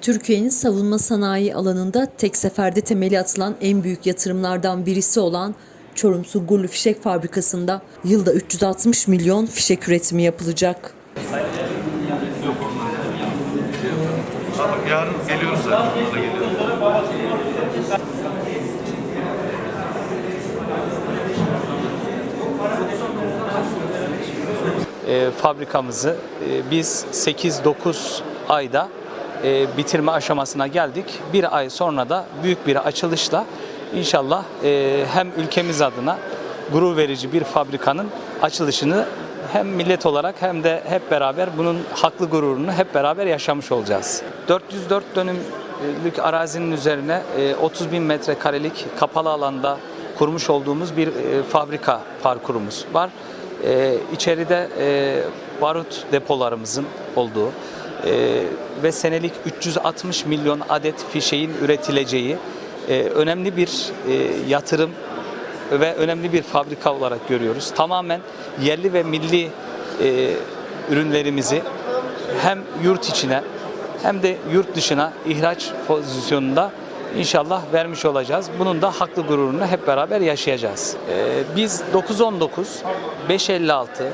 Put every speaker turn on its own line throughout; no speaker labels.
Türkiye'nin savunma sanayi alanında tek seferde temeli atılan en büyük yatırımlardan birisi olan Çorum Sungurlu Fişek Fabrikası'nda yılda 360 milyon fişek üretimi yapılacak.
Yarın zaten. Geliyoruz.
e, fabrikamızı e, biz 8-9 ayda e, bitirme aşamasına geldik. Bir ay sonra da büyük bir açılışla inşallah e, hem ülkemiz adına gurur verici bir fabrikanın açılışını hem millet olarak hem de hep beraber bunun haklı gururunu hep beraber yaşamış olacağız. 404 dönümlük arazinin üzerine e, 30 bin metrekarelik kapalı alanda kurmuş olduğumuz bir e, fabrika parkurumuz var. Ee, içeride e, barut depolarımızın olduğu e, ve senelik 360 milyon adet fişeğin üretileceği e, önemli bir e, yatırım ve önemli bir fabrika olarak görüyoruz. Tamamen yerli ve milli e, ürünlerimizi hem yurt içine hem de yurt dışına ihraç pozisyonunda inşallah vermiş olacağız. Bunun da haklı gururunu hep beraber yaşayacağız. Ee, biz 919, 556,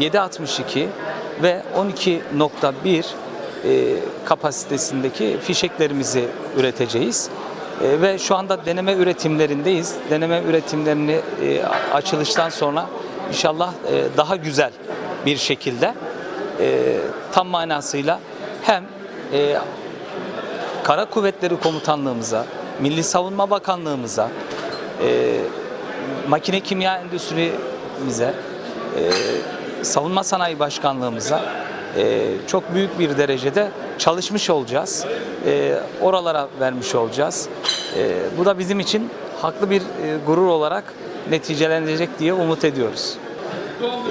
762 ve 12.1 e, kapasitesindeki fişeklerimizi üreteceğiz. E, ve şu anda deneme üretimlerindeyiz. Deneme üretimlerini e, açılıştan sonra inşallah daha güzel bir şekilde tam manasıyla hem Kara Kuvvetleri Komutanlığımıza, Milli Savunma Bakanlığımıza, makine kimya endüstrimize, Savunma Sanayi Başkanlığımıza e, çok büyük bir derecede çalışmış olacağız. E, oralara vermiş olacağız. E, bu da bizim için haklı bir e, gurur olarak neticelenecek diye umut ediyoruz.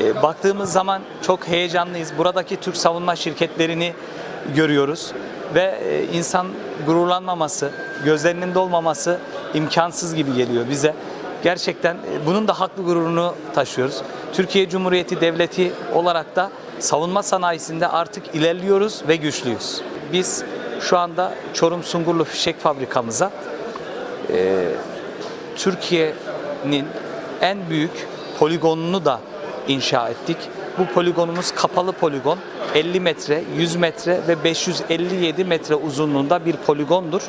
E, baktığımız zaman çok heyecanlıyız. Buradaki Türk savunma şirketlerini görüyoruz ve e, insan gururlanmaması, gözlerinin dolmaması imkansız gibi geliyor bize. Gerçekten e, bunun da haklı gururunu taşıyoruz. Türkiye Cumhuriyeti Devleti olarak da savunma sanayisinde artık ilerliyoruz ve güçlüyüz. Biz şu anda Çorum Sungurlu Fişek Fabrikamıza Türkiye'nin en büyük poligonunu da inşa ettik. Bu poligonumuz kapalı poligon. 50 metre, 100 metre ve 557 metre uzunluğunda bir poligondur.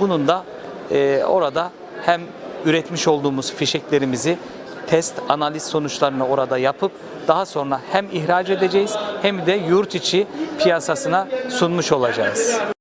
Bunun da e, orada hem üretmiş olduğumuz fişeklerimizi test analiz sonuçlarını orada yapıp daha sonra hem ihraç edeceğiz hem de yurt içi piyasasına sunmuş olacağız.